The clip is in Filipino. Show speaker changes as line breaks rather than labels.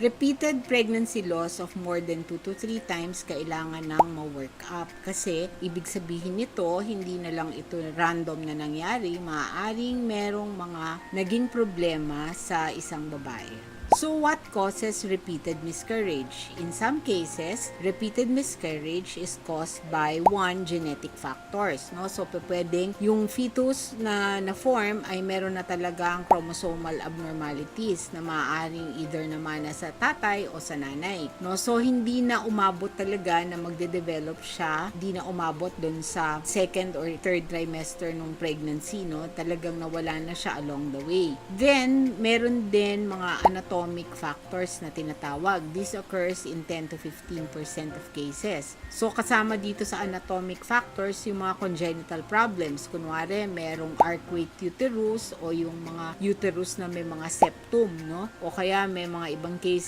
repeated pregnancy loss of more than 2 to 3 times kailangan nang ma-work up. Kasi, ibig sabihin nito, hindi na lang ito random na nangyari, maaaring merong mga naging problema sa isang babae. So what causes repeated miscarriage? In some cases, repeated miscarriage is caused by one genetic factors, no? So pwedeng yung fetus na na-form ay meron na talagang chromosomal abnormalities na maaaring either naman na sa tatay o sa nanay, no? So hindi na umabot talaga na magde-develop siya, hindi na umabot doon sa second or third trimester nung pregnancy, no? Talagang nawala na siya along the way. Then, meron din mga anatomic factors na tinatawag. This occurs in 10 to 15% of cases. So, kasama dito sa anatomic factors yung mga congenital problems. Kunwari, merong arcuate uterus o yung mga uterus na may mga septum, no? O kaya may mga ibang cases